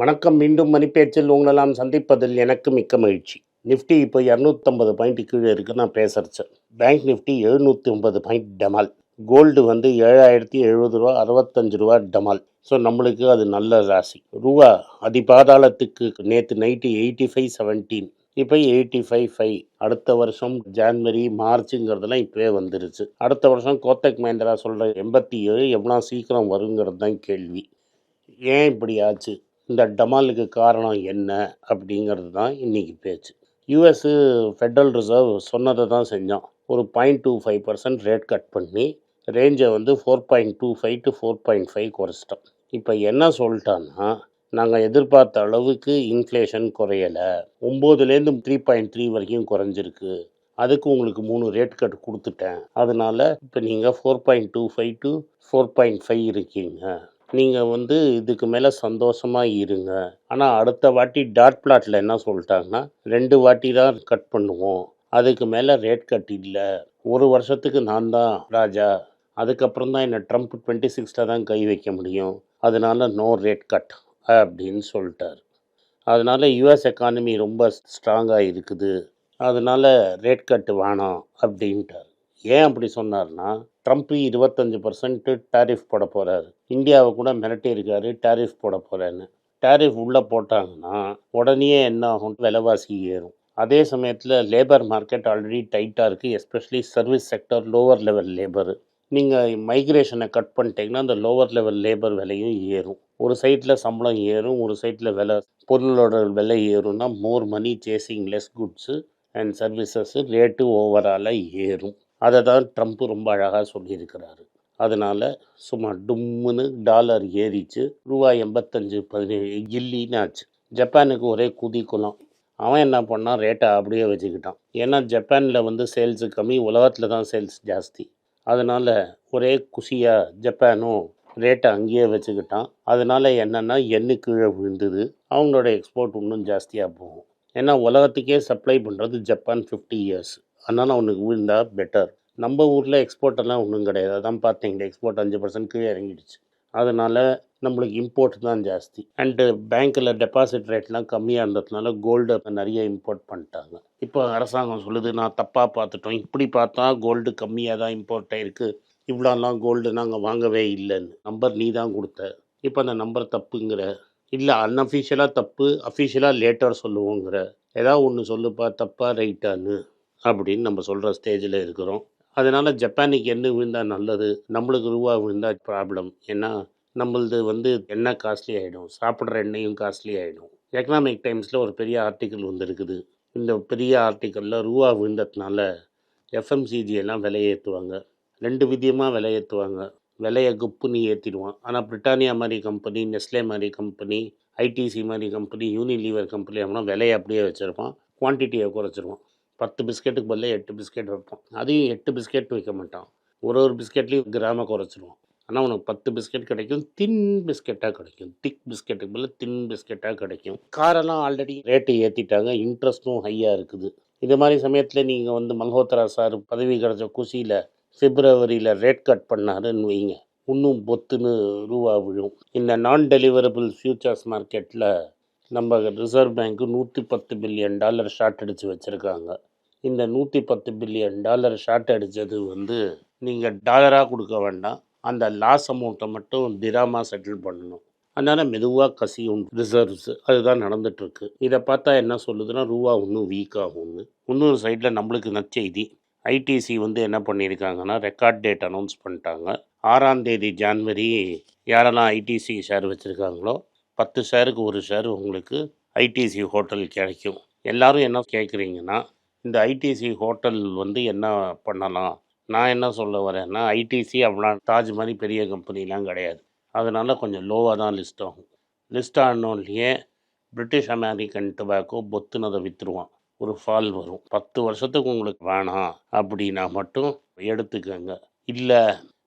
வணக்கம். மீண்டும் மணிப்பேச்சில் உங்களெல்லாம் சந்திப்பதில் எனக்கு மிக்க மகிழ்ச்சி. நிஃப்டி இப்போ இரநூத்தம்பது பாயிண்ட் கீழே இருக்குது நான் பேசுறேன் பேங்க் நிஃப்டி எழுநூற்றி ஒன்பது பாயிண்ட் டமால். கோல்டு வந்து ஏழாயிரத்தி எழுபது ரூபா அறுபத்தஞ்சு ரூபா டமால். ஸோ நம்மளுக்கு அது நல்ல ராசி. ரூபா அதிபாதாளத்துக்கு நேற்று நைட்டு எயிட்டி ஃபைவ் செவன்டீன். இப்போ எயிட்டி ஃபைவ் ஃபைவ். அடுத்த வருஷம் ஜான்வரி மார்ச்சுங்கிறதுலாம் இப்போவே வந்துருச்சு. அடுத்த வருஷம் கோத்தக் மஹேந்திரா சொல்கிற எண்பத்தி ஏழு எவ்வளோ சீக்கிரம் வருங்கிறது தான் கேள்வி. ஏன் இப்படி ஆச்சு? இந்த டமாலுக்கு காரணம் என்ன அப்படிங்கிறது தான் இன்றைக்கி பேச்சு. யூஎஸ்ஸு ஃபெட்ரல் ரிசர்வ் சொன்னதை தான் செஞ்சோம் ஒரு point two five percent rate cut பண்ணி ரேஞ்சை வந்து four point two five to four point five குறைச்சிட்டோம் இப்போ என்ன சொல்லிட்டான்னா நாங்கள் எதிர்பார்த்த அளவுக்கு இன்ஃப்ளேஷன் குறையலை. ஒம்போதுலேருந்து த்ரீ பாயிண்ட் த்ரீ வரைக்கும் குறைஞ்சிருக்கு. அதுக்கு உங்களுக்கு மூணு ரேட் கட் கொடுத்துட்டேன். அதனால் இப்போ நீங்கள் four point two five to four point five இருக்கீங்க. நீங்கள் வந்து இதுக்கு மேலே சந்தோஷமாக இருங்க. ஆனால் அடுத்த வாட்டி டாட் பிளாட்டில் என்ன சொல்லிட்டாங்கன்னா ரெண்டு வாட்டி தான் கட் பண்ணுவோம். அதுக்கு மேலே ரேட் கட் இல்லை. ஒரு வருஷத்துக்கு நான் தான் ராஜா. அதுக்கப்புறம் தான் என்னை ட்ரம்ப் டுவெண்ட்டி சிக்ஸில் தான் கை வைக்க முடியும். அதனால நோ ரேட் கட் அப்படின்னு சொல்லிட்டார். அதனால் யுஎஸ் எக்கானமி ரொம்ப ஸ்ட்ராங்காக இருக்குது. அதனால் ரேட் கட்டு வேணாம் அப்படின்ட்டார். ஏன் அப்படி சொன்னார்னா ட்ரம்ப் இருபத்தஞ்சி பர்சன்ட் டாரிஃப் போட போகிறாரு இந்தியாவை கூட மிரட்டி இருக்காரு டேரிஃப் போட போகிறேன்னு டேரிஃப் உள்ளே போட்டாங்கன்னா உடனே என்ன ஆகும்? விலைவாசி ஏறும். அதே சமயத்தில் லேபர் மார்க்கெட் ஆல்ரெடி டைட்டாக இருக்குது especially service sector lower level labour நீங்கள் மைக்ரேஷனை கட் பண்ணிட்டீங்கன்னா அந்த லோவர் லெவல் லேபர் விலையும் ஏறும். ஒரு சைட்டில் சம்பளம் ஏறும் ஒரு சைட்டில் விலை பொருளோட விலை ஏறும்னா more money chasing less goods and services rate ஓவராலாக ஏறும். அதை தான் ட்ரம்ப் ரொம்ப அழகாக சொல்லியிருக்கிறாரு. அதனால் சும்மா டும்முன்னு டாலர் ஏறிச்சு ரூபா எண்பத்தஞ்சு பதினேழு கில்லின்னு ஆச்சு. ஜப்பானுக்கு ஒரே குதி குலம். அவன் என்ன பண்ணான் ரேட்டை அப்படியே வச்சுக்கிட்டான். ஏன்னா ஜப்பானில் வந்து சேல்ஸு கம்மி உலகத்தில் தான் சேல்ஸ் ஜாஸ்தி. அதனால் ஒரே குஷியாக ஜப்பானும் ரேட்டை அங்கேயே வச்சுக்கிட்டான். அதனால் என்னென்னா எண்ணு கீழே விழுந்தது. அவங்களோட எக்ஸ்போர்ட் இன்னும் ஜாஸ்தியாக போகும். ஏன்னா உலகத்துக்கே சப்ளை பண்ணுறது ஜப்பான் ஃபிஃப்டி இயர்ஸ் அதனால் அவனுக்கு விழுந்தால் பெட்டர் நம்ம ஊரில் எக்ஸ்போர்ட் எல்லாம் ஒன்றும் கிடையாது. அதான் பார்த்தீங்களா எக்ஸ்போர்ட் அஞ்சு பர்சன்ட் கீழே இறங்கிடுச்சு. அதனால் நம்மளுக்கு இம்போர்ட் தான் ஜாஸ்தி. அண்டு பேங்க்கில் டெபாசிட் ரேட்லாம் கம்மியாக இருந்ததுனால கோல்டு நிறைய இம்போர்ட் பண்ணிட்டாங்க. இப்போ அரசாங்கம் சொல்லுது நான் தப்பாக பார்த்துட்டோம். இப்படி பார்த்தா கோல்டு கம்மியாக தான் இம்போர்ட் ஆகிருக்கு இவ்வளோலாம் கோல்டு நாங்கள் வாங்கவே இல்லைன்னு. நம்பர் நீ தான் கொடுத்த. இப்போ அந்த நம்பர் தப்புங்கிற. இல்லை அன்அஃபிஷியலாக தப்பு அஃபிஷியலாக லேட்டர் சொல்லுவோங்கிற. ஏதாவது ஒன்று சொல்லுப்பா தப்பாக ரைட்டான்னு அப்படின்னு நம்ம சொல்கிற ஸ்டேஜில் இருக்கிறோம். அதனால் ஜப்பானுக்கு எண்ணெய் விழுந்தால் நல்லது நம்மளுக்கு ரூபா விழுந்தால் ப்ராப்ளம் ஏன்னா நம்மளது வந்து எண்ணெய் காஸ்ட்லி ஆகிடும் சாப்பிட்ற எண்ணெயும் காஸ்ட்லி ஆகிடும் எக்கனாமிக் டைம்ஸில் ஒரு பெரிய ஆர்டிக்கல் வந்திருக்குது. இந்த பெரிய ஆர்டிக்கலில் ரூபா விழுந்ததுனால எஃப்எம்சிஜி எல்லாம் விலையேற்றுவாங்க ரெண்டு விதியமாக விலையேற்றுவாங்க விலையை குப்புன்னு ஏற்றிடுவான் ஆனால் பிரிட்டானியா மாதிரி கம்பெனி நெஸ்லே மாதிரி கம்பெனி ஐடிசி மாதிரி கம்பெனி யூனிலீவர் கம்பெனி அப்படின்னா விலையை அப்படியே வச்சுருப்பான். குவான்டிட்டியை குறைச்சிருவான். பத்து பிஸ்கெட்டுக்கு பதிலாக எட்டு பிஸ்கெட் வைப்போம் அதையும் எட்டு பிஸ்கெட் வைக்க மாட்டான். ஒரு ஒரு பிஸ்கெட்லேயும் கிராம குறைச்சிருவான். ஆனால் உனக்கு பத்து பிஸ்கெட் கிடைக்கும் தின் பிஸ்கெட்டாக கிடைக்கும். திக் பிஸ்கெட்டுக்கு பதில் தின் பிஸ்கெட்டாக கிடைக்கும். காரெல்லாம் ஆல்ரெடி ரேட்டை ஏற்றிட்டாங்க இன்ட்ரெஸ்ட்டும் ஹையாக இருக்குது. இது மாதிரி சமயத்தில் நீங்கள் வந்து மல்ஹோத்ரா சார் பதவி கிடச்ச குசியில் பிப்ரவரியில் ரேட் கட் பண்ணாருன்னு வைங்க. இன்னும் பொத்துன்னு ரூபா விழும். இந்த நான் டெலிவரபிள் ஃபியூச்சர்ஸ் மார்க்கெட்டில் நம்ம ரிசர்வ் பேங்க்கு நூற்றி பத்து பில்லியன் டாலர் ஷார்ட் அடித்து வச்சுருக்காங்க. இந்த நூற்றி பத்து பில்லியன் டாலர் ஷார்ட் அடித்தது வந்து நீங்கள் டாலராக கொடுக்க வேண்டாம். அந்த லாஸ் அமௌண்ட்டை மட்டும் திராமா செட்டில் பண்ணணும். அதனால் மெதுவாக கசியும் ரிசர்வ்ஸ் அதுதான் நடந்துகிட்ருக்கு இதை பார்த்தா என்ன சொல்லுதுன்னா ரூபா இன்னும் வீக் ஆகும்னு இன்னொரு சைடில் நம்மளுக்கு நச்செய்தி ஐடிசி வந்து என்ன பண்ணியிருக்காங்கன்னா ரெக்கார்ட் டேட் அனௌன்ஸ் பண்ணிட்டாங்க. ஆறாம் தேதி ஜான்வரி யாரெல்லாம் ஐடிசி ஷேர் வச்சுருக்காங்களோ பத்து ஷேருக்கு ஒரு ஷேர் உங்களுக்கு ஐடிசி ஹோட்டல் கிடைக்கும். எல்லாரும் என்ன கேட்குறீங்கன்னா இந்த ஐடிசி ஹோட்டல் வந்து என்ன பண்ணலாம்? நான் என்ன சொல்ல வரேன்னா ஐடிசி அவ்வளோ தாஜ் மாதிரி பெரிய கம்பெனிலாம் கிடையாது. அதனால் கொஞ்சம் லோவாக தான் லிஸ்ட் ஆகும். லிஸ்ட் ஆனோடனே பிரிட்டிஷ் அமெரிக்கன் டொபாக்கோ பொத்துனதை விற்றுருவான் ஒரு ஃபால் வரும். பத்து வருஷத்துக்கு உங்களுக்கு வேணாம் அப்படின்னா மட்டும் எடுத்துக்கோங்க. இல்லை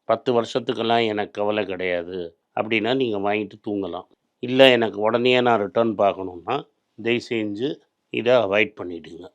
பத்து வருஷத்துக்கெல்லாம் எனக்கு கவலை கிடையாது அப்படின்னா நீங்கள் வாங்கிட்டு தூங்கலாம். இல்லை எனக்கு உடனே நான் ரிட்டர்ன் பார்க்கணுன்னா தயவு செஞ்சு இதை அவாய்ட் பண்ணிவிடுங்க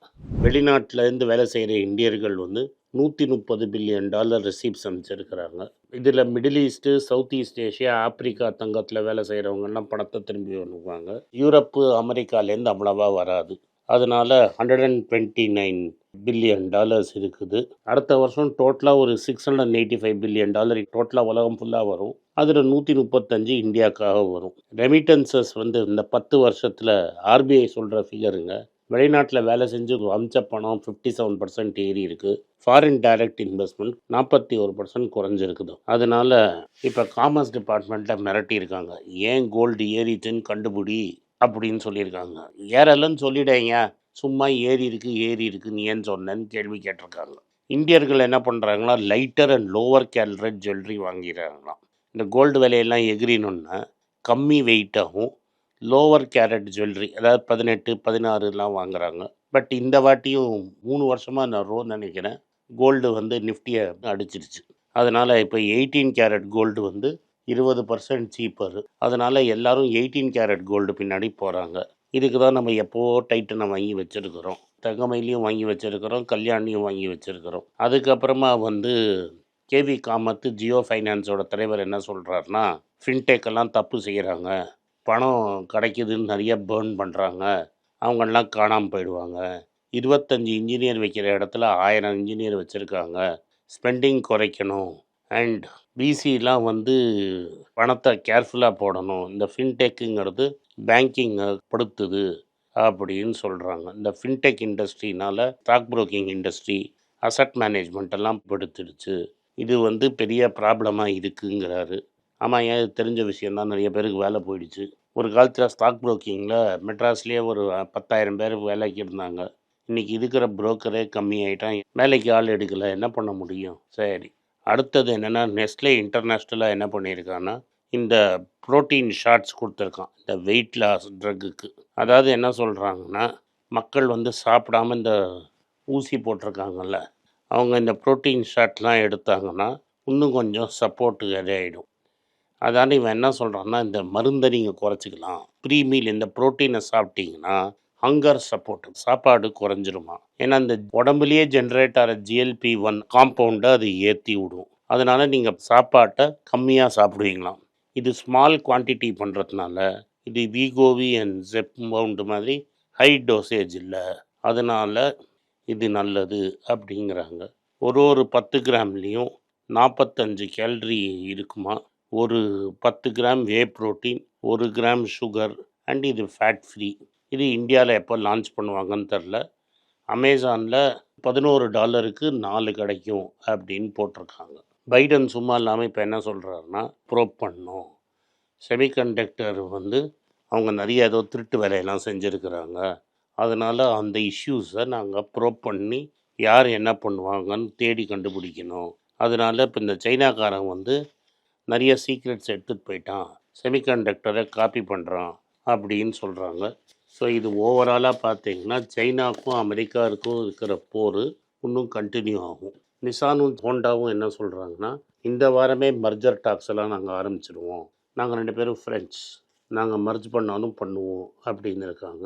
வெளிநாட்டிலேருந்து வேலை செய்கிற இந்தியர்கள் வந்து நூற்றி முப்பது பில்லியன் டாலர் ரிசீப்ஸ் அமைச்சிருக்கிறாங்க இதில் Middle East South East Asia Africa தங்கத்தில் வேலை செய்கிறவங்கெல்லாம் பணத்தை திரும்பி வருவாங்க யூரோப்பு அமெரிக்காலேருந்து அவ்வளவா வராது. அதனால hundred and twenty nine billion dollars இருக்குது. அடுத்த வருஷம் டோட்டலாக ஒரு six hundred eighty five billion dollar டோட்டலாக உலகம் ஃபுல்லாக வரும். அதில் நூற்றி முப்பத்தஞ்சு இந்தியாவுக்காக வரும். ரெமிட்டன்சஸ் வந்து இந்த பத்து வருஷத்தில் ஆர்பிஐ சொல்கிற ஃபிகருங்க வெளிநாட்டில் வேலை செஞ்சு அமிச்ச பணம் ஃபிஃப்டி செவன் பர்சன்ட் ஏறி இருக்குது ஃபாரின் டைரக்ட் இன்வெஸ்ட்மெண்ட் நாற்பத்தி ஒரு பர்சன்ட் குறைஞ்சிருக்குது. அதனால இப்போ காமர்ஸ் டிபார்ட்மெண்ட்டை மிரட்டியிருக்காங்க ஏன் கோல்டு ஏறிச்சுன்னு கண்டுபிடி அப்படின்னு சொல்லியிருக்காங்க. ஏறலன்னு சொல்லிடுங்க சும்மா ஏறி இருக்கு ஏறி இருக்கு நீ ஏன் சொன்னேன்னு கேள்வி கேட்டிருக்காங்க. இந்தியர்கள் என்ன பண்ணுறாங்கன்னா lighter and lower carat jewellery வாங்கிடுறாங்களாம். இந்த கோல்டு விலையெல்லாம் எகிரினோன்னா கம்மி வெயிட்டாகவும் லோவர் கேரட் ஜுவல்லரி அதாவது பதினெட்டு பதினாறுலாம் வாங்குறாங்க. பட் இந்த வாட்டியும் மூணு வருஷமாக நான் ரோ நினைக்கிறேன். கோல்டு வந்து நிஃப்டியை அடிச்சிருச்சு. அதனால் இப்போ எயிட்டீன் கேரட் கோல்டு வந்து இருபது பர்சன்ட் சீப்பர் அதனால் எல்லாரும் எயிட்டீன் கேரட் கோல்டு பின்னாடி போகிறாங்க இதுக்கு தான் நம்ம எப்போ டைட்டனை வாங்கி வச்சுருக்கிறோம். தங்கமயிலையும் வாங்கி வச்சுருக்கிறோம் கல்யாணியும் வாங்கி வச்சுருக்கிறோம். அதுக்கப்புறமா வந்து கேவி காமத்து ஜியோ ஃபைனான்ஸோட தலைவர் என்ன சொல்கிறாருன்னா ஃபின்டேக்கெல்லாம் தப்பு செய்கிறாங்க பணம் கிடைக்குதுன்னு நிறைய பேர்ன் பண்ணுறாங்க அவங்கெல்லாம் காணாமல் போயிடுவாங்க. இருபத்தஞ்சி இன்ஜினியர் வைக்கிற இடத்துல ஆயிரம் இன்ஜினியர் வச்சுருக்காங்க. ஸ்பெண்டிங் குறைக்கணும். அண்ட் பிசிலாம் வந்து பணத்தை கேர்ஃபுல்லாக போடணும். இந்த ஃபின்டெக்குங்கிறது பேங்கிங்கை படுத்துது அப்படின்னு சொல்கிறாங்க இந்த fintech இண்டஸ்ட்ரினால் stock broking industry asset management எல்லாம் படுத்துடுச்சு இது வந்து பெரிய ப்ராப்ளமாக இருக்குங்கிறாரு. ஆமாம் ஏன் தெரிஞ்ச விஷயந்தான் நிறைய பேருக்கு வேலை போயிடுச்சு. ஒரு காலத்தில் ஸ்டாக் புரோக்கிங்கில் மெட்ராஸ்லேயே ஒரு பத்தாயிரம் பேர் வேலைக்கு இருந்தாங்க. இன்றைக்கி இருக்கிற புரோக்கரே கம்மியாயிட்டான். வேலைக்கு ஆள் எடுக்கலை. என்ன பண்ண முடியும்? சரி. அடுத்தது என்னென்னா நெஸ்லே இன்டர்நேஷ்னலாக என்ன பண்ணியிருக்கான்னா இந்த புரோட்டீன் ஷார்ட்ஸ் கொடுத்துருக்கான். இந்த வெயிட் லாஸ் ட்ரக்குக்கு அதாவது என்ன சொல்கிறாங்கன்னா மக்கள் வந்து சாப்பிடாம இந்த ஊசி போட்டிருக்காங்கல்ல அவங்க இந்த புரோட்டீன் ஷாட்லாம் எடுத்தாங்கன்னா இன்னும் கொஞ்சம் சப்போர்ட்டு ஆகிடும் அதாண்ட இவன் என்ன சொல்கிறான்னா இந்த மருந்தை நீங்கள் குறைச்சிக்கலாம். ப்ரீ மீல் இந்த புரோட்டீனை சாப்பிட்டீங்கன்னா ஹங்கர் சப்போர்ட் சாப்பாடு குறைஞ்சிருமா? ஏன்னா இந்த உடம்புலயே ஜென்ரேட் ஆகிற ஜிஎல்பி ஒன் காம்பவுண்டை அது ஏற்றி விடும். அதனால் நீங்கள் சாப்பாட்டை கம்மியாக சாப்பிடுவீங்களாம் இது ஸ்மால் குவான்டிட்டி பண்ணுறதுனால இது வீகோவி அண்ட் ஜெப் மவுண்ட் மாதிரி ஹை டோசேஜ் இல்லை. அதனால் இது நல்லது அப்படிங்கிறாங்க. ஒரு ஒரு பத்து கிராம்லேயும் நாற்பத்தஞ்சு கேலரி இருக்குமா? ஒரு பத்து கிராம் வே ப்ரோட்டீன் ஒரு கிராம் சுகர் அண்ட் இது ஃபேட் ஃப்ரீ இது இந்தியாவில் எப்போ லான்ச் பண்ணுவாங்கன்னு தெரில. அமேசானில் பதினோரு டாலருக்கு நாலு கிடைக்கும் அப்படின்னு போட்டிருக்காங்க. பைடன் சும்மா இல்லாமல் இப்போ என்ன சொல்கிறாருன்னா ப்ரோப் பண்ணோம். செமிகண்டக்டர் வந்து அவங்க நிறைய ஏதோ திருட்டு வேலையெல்லாம் செஞ்சுருக்கிறாங்க. அதனால் அந்த இஷ்யூஸை நாங்கள் ப்ரோப் பண்ணி யார் என்ன பண்ணுவாங்கன்னு தேடி கண்டுபிடிக்கணும். அதனால் இப்போ இந்த சைனாக்காரன் வந்து நிறைய சீக்ரெட்ஸ் எடுத்துகிட்டு போயிட்டான். செமிகண்டக்டரை காப்பி பண்ணுறான் அப்படின்னு சொல்கிறாங்க ஸோ இது ஓவராலாக பார்த்தீங்கன்னா சைனாக்கும் அமெரிக்காவுக்கும் இருக்கிற போர் இன்னும் கண்டினியூ ஆகும். நிசானும் ஹோண்டாவும் என்ன சொல்கிறாங்கன்னா இந்த வாரமே மர்ஜர் டாக்ஸ் எல்லாம் நாங்கள் ஆரம்பிச்சிடுவோம் நாங்கள் ரெண்டு பேரும் ஃப்ரெஞ்ச் நாங்கள் மர்ஜ் பண்ணாலும் பண்ணுவோம் அப்படின்னு இருக்காங்க.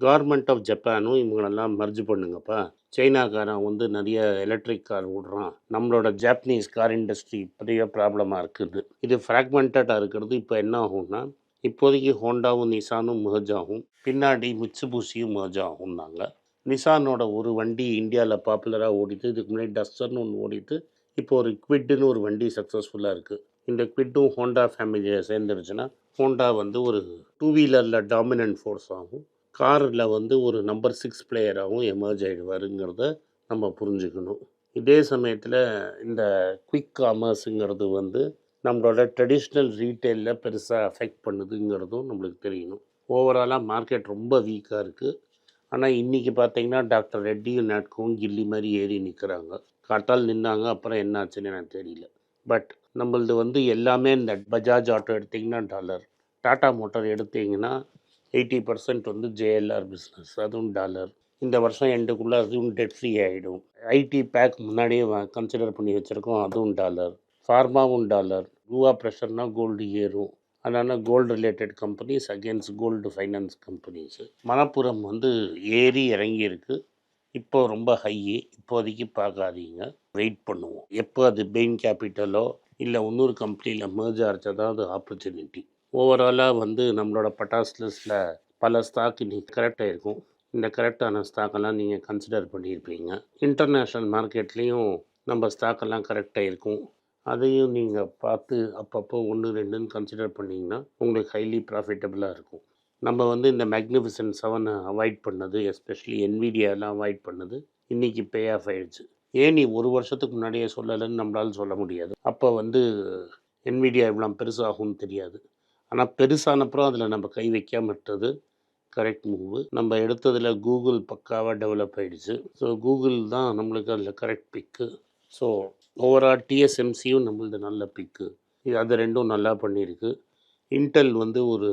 கவர்மெண்ட் ஆஃப் ஜப்பானும் இவங்களெல்லாம் மர்ஜ் பண்ணுங்கப்பா. சைனாக்காரன் வந்து நிறைய எலக்ட்ரிக் கார் விடுறான் நம்மளோட ஜாப்பனீஸ் கார் இண்டஸ்ட்ரி பெரிய ப்ராப்ளமாக இருக்குது. இது ஃப்ராக்மெண்டடாக இருக்கிறது. இப்போ என்ன ஆகும்னா இப்போதைக்கு ஹோண்டாவும் நிசானும் merge ஆகும். பின்னாடி மிட்சுபூசியும் merge ஆகும்னாங்க. நிசானோட ஒரு வண்டி இந்தியாவில் பாப்புலராக ஓடிட்டு இதுக்கு முன்னாடி டஸ்டர்னு ஒன்று ஓடிட்டு இப்போ ஒரு குவிட்டுன்னு ஒரு வண்டி சக்ஸஸ்ஃபுல்லாக இருக்குது இந்த குவிட்டும் ஹோண்டா ஃபேமிலியை சேர்ந்துருச்சுன்னா ஹோண்டா வந்து ஒரு டூ வீலரில் டாமினன்ட் ஃபோர்ஸ் ஆகும். காரில் வந்து ஒரு நம்பர் சிக்ஸ் பிளேயராகவும் எமர்ஜ் ஆகிடுவாருங்கிறத நம்ம புரிஞ்சுக்கணும். இதே சமயத்தில் இந்த குயிக் காமர்ஸுங்கிறது வந்து நம்மளோட ட்ரெடிஷ்னல் ரீட்டெயிலில் பெருசாக அஃபெக்ட் பண்ணுதுங்கிறதும் நம்மளுக்கு தெரியணும். ஓவராலாக மார்க்கெட் ரொம்ப வீக்காக இருக்குது ஆனால் இன்றைக்கி பார்த்தீங்கன்னா டாக்டர் ரெட்டியும் நாட்கவும் கில்லி மாதிரி ஏறி நிற்கிறாங்க காட்டால் நின்னாங்க அப்புறம் என்னாச்சுன்னு எனக்கு தெரியல. பட் நம்மளது வந்து எல்லாமே இந்த பஜாஜ் ஆட்டோ எடுத்திங்கன்னா டாலர் டாட்டா மோட்டார் எடுத்தீங்கன்னா எயிட்டி பர்சன்ட் வந்து ஜேஎல்ஆர் பிஸ்னஸ் அதுவும் டாலர் இந்த வருஷம் எண்டுக்குள்ளே அதுவும் டெட் ஃப்ரீ ஆகிடும் ஐடி பேக் முன்னாடியே கன்சிடர் பண்ணி வச்சுருக்கோம் அதுவும் டாலர் ஃபார்மாவும் டாலர் ரூபா ப்ரெஷர்னா கோல்டு ஏறும் அதனால் gold related companies against gold finance companies Manappuram வந்து ஏறி இறங்கிருக்கு இப்போ ரொம்ப ஹையி இப்போதைக்கு பார்க்காதீங்க. வெயிட் பண்ணுவோம். எப்போ அது பெயின் கேபிட்டலோ இல்லை இன்னொரு கம்பெனியில் மேர்ஜ் ஆகிறச்ச தான் அது ஆப்பர்ச்சுனிட்டி ஓவராலாக வந்து நம்மளோட பட்டாஸ் லிஸ்ட்டில் பல ஸ்டாக் இன்னைக்கு கரெக்டாக இருக்கும் இந்த கரெக்டான ஸ்டாக்கெல்லாம் நீங்கள் கன்சிடர் பண்ணியிருப்பீங்க. இன்டர்நேஷ்னல் மார்க்கெட்லேயும் நம்ம ஸ்டாக்கெல்லாம் கரெக்டாக இருக்கும் அதையும் நீங்கள் பார்த்து அப்பப்போ ஒன்று ரெண்டுன்னு கன்சிடர் பண்ணிங்கன்னா உங்களுக்கு ஹைலி ப்ராஃபிட்டபுளாக இருக்கும். நம்ம வந்து இந்த மேக்னிஃபிசன்ட் செவனை அவாய்ட் பண்ணது எஸ்பெஷலி என்விடியாலாம் அவாய்ட் பண்ணது இன்றைக்கி பே ஆஃப் ஆயிடுச்சு. ஏன் நீ ஒரு வருஷத்துக்கு முன்னாடியே சொல்லலைன்னு நம்மளால சொல்ல முடியாது. அப்போ வந்து என்விடியா இவ்வளோ பெருசாகும்னு தெரியாது. ஆனால் பெருசானப்புறம் அதில் நம்ம கை வைக்காம விட்டது கரெக்ட் மூவு நம்ம எடுத்ததில் கூகுள் பக்காவாக டெவலப் ஆகிடுச்சு ஸோ கூகுள் தான் நம்மளுக்கு அதில் கரெக்ட் பிக்கு ஸோ ஓவரால் டிஎஸ்எம்சியும் நம்மளது நல்ல பிக்கு இது அது ரெண்டும் நல்லா பண்ணியிருக்கு இன்டெல் வந்து ஒரு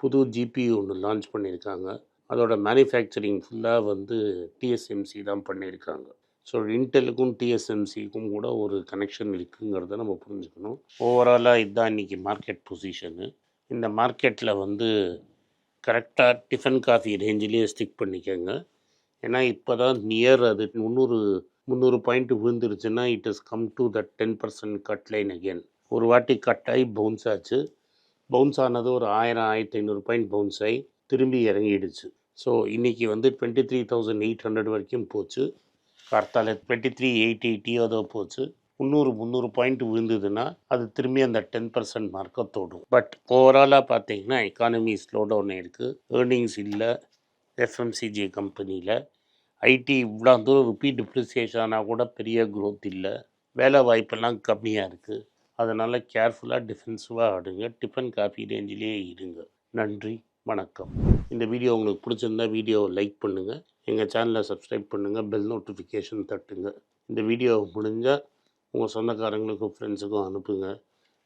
புது ஜிபியு ஒன்று லான்ச் பண்ணியிருக்காங்க அதோட மேனுஃபேக்சரிங் ஃபுல்லாக வந்து டிஎஸ்எம்சி தான் பண்ணியிருக்காங்க ஸோ இன்டெலுக்கும் டிஎஸ்எம்சிக்கும் கூட ஒரு கனெக்ஷன் இருக்குங்கிறத நம்ம புரிஞ்சுக்கணும். ஓவராலாக இதுதான் இன்றைக்கி மார்க்கெட் பொசிஷனு இந்த மார்க்கெட்டில் வந்து கரெக்டாக டிஃபன் காஃபி ரேஞ்சிலேயே ஸ்டிக் பண்ணிக்கோங்க. ஏன்னா இப்போ தான் நியர் அது முந்நூறு முந்நூறு point விழுந்துருச்சுன்னா it is come to that ten percent cut line again ஒரு வாட்டி கட் ஆகி பவுன்ஸ் ஆச்சு. பவுன்ஸ் ஆனது ஒரு ஆயிரம் ஆயிரத்தி ஐநூறு பாயிண்ட் பவுன்ஸ் ஆகி திரும்பி இறங்கிடுச்சு. ஸோ இன்றைக்கி வந்து twenty three thousand eight hundred வரைக்கும் போச்சு. கார்த்தால டுவெண்ட்டி த்ரீ எயிட் எயிட்டியோ அதோ போச்சு. முந்நூறு முந்நூறு பாயிண்ட் விழுந்ததுன்னா அது திரும்பி அந்த டென் பர்சன்ட் மார்க்கை தொடும். பட் ஓவராலாக பார்த்தீங்கன்னா எக்கானமி ஸ்லோ டவுன் இருக்குது ஏர்னிங்ஸ் இல்லை எஃப்எம்சிஜி கம்பெனியில் ஐடி இவ்வளோ தூரம் ருப்பி டிப்ரிசியேஷன் ஆனால் கூட பெரிய க்ரோத் இல்லை. வேலை வாய்ப்பெல்லாம் கம்மியாக இருக்குது அதனால் கேர்ஃபுல்லாக டிஃபென்சிவாக ஆடுங்க. டிஃபன் காஃபி ரேஞ்சிலேயே இருங்க. நன்றி. வணக்கம். இந்த வீடியோ உங்களுக்கு பிடிச்சிருந்தா வீடியோவை லைக் பண்ணுங்கள் எங்கள் சேனலை சப்ஸ்கிரைப் பண்ணுங்கள் பெல் நோட்டிஃபிகேஷன் தட்டுங்க. இந்த வீடியோ முடிஞ்சால் உங்கள் சொந்தக்காரங்களுக்கும் ஃப்ரெண்ட்ஸுக்கும் அனுப்புங்க.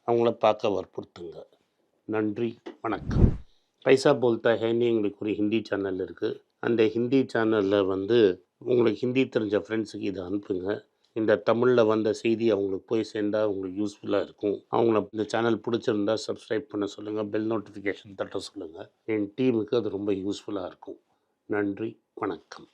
அவங்கள பார்க்க வற்புறுத்துங்க. நன்றி. வணக்கம். பைசா போல்தா ஹேன்னு எங்களுக்கு ஒரு ஹிந்தி சேனல் இருக்குது அந்த ஹிந்தி சேனலில் வந்து உங்களுக்கு ஹிந்தி தெரிஞ்ச ஃப்ரெண்ட்ஸுக்கு இதை அனுப்புங்க. இந்த தமிழில் வந்த செய்தி அவங்களுக்கு போய் சேர்ந்தால் அவங்களுக்கு யூஸ்ஃபுல்லாக இருக்கும். அவங்கள இந்த சேனல் பிடிச்சிருந்தா சப்ஸ்கிரைப் பண்ண சொல்லுங்கள் பெல் நோட்டிஃபிகேஷன் தட்ட சொல்லுங்கள் என் டீமுக்கு அது ரொம்ப யூஸ்ஃபுல்லாக இருக்கும். நன்றி வணக்கம்.